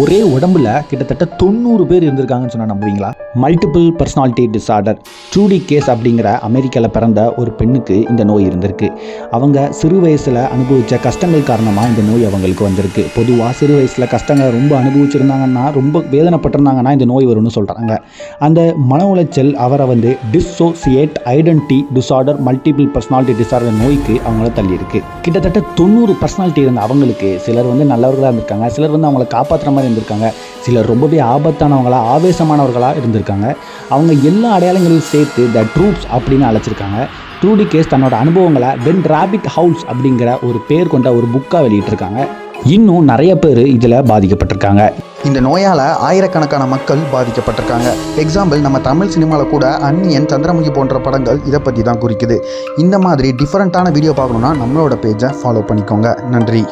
ஒரே உடம்புல கிட்டத்தட்ட தொண்ணூறு பேர் இருந்திருக்காங்கன்னு சொன்னால் நம்புவீங்களா? Multiple personality disorder Truddi case அப்படிங்கிற அமெரிக்காவில் பிறந்த ஒரு பெண்ணுக்கு இந்த நோய் இருந்திருக்கு. அவங்க சிறு வயசில் அனுபவித்த கஷ்டங்கள் காரணமாக இந்த நோய் அவங்களுக்கு வந்திருக்கு. பொதுவாக சிறு வயசில் கஷ்டங்களை ரொம்ப அனுபவிச்சிருந்தாங்கன்னா ரொம்ப வேதனைப்பட்டிருந்தாங்கன்னா இந்த நோய் வரும்னு சொல்கிறாங்க அந்த மன உளைச்சல் அவரை வந்து dissociate identity disorder multiple personality disorder நோய்க்கு அவங்கள தள்ளியிருக்கு. கிட்டத்தட்ட தொண்ணூறு பர்சனாலிட்டி இருந்த அவங்களுக்கு சிலர் வந்து நல்லவர்களாக இருந்திருக்காங்க. சிலர் வந்து அவங்கள காப்பாற்றுற மாதிரி இருந்திருக்காங்க. சிலர் ரொம்பவே ஆபத்தானவங்களா ஆவேசமானவர்களாக இருந்திருக்காங்க. அவங்க எல்லா அடையாளங்களையும் சேர்த்து த ட்ரூப்ஸ் அப்படின்னு அழைச்சிருக்காங்க. ட்ரூடி கேஸ் தன்னோட அனுபவங்களை வென் ராபிட் ஹவுஸ் அப்படிங்கிற ஒரு பேர் கொண்ட ஒரு புக்காக வெளியிட்டிருக்காங்க. இன்னும் நிறைய பேர் இதில் பாதிக்கப்பட்டிருக்காங்க. இந்த நோயால் ஆயிரக்கணக்கான மக்கள் பாதிக்கப்பட்டிருக்காங்க. எக்ஸாம்பிள் நம்ம தமிழ் சினிமாவில் கூட அன்னியன் சந்திரமுகி போன்ற படங்கள் இதை பற்றி தான் குறிக்குது. இந்த மாதிரி டிஃப்ரெண்ட்டான வீடியோ பார்க்கணுன்னா நம்மளோட பேஜை ஃபாலோ பண்ணிக்கோங்க. நன்றி.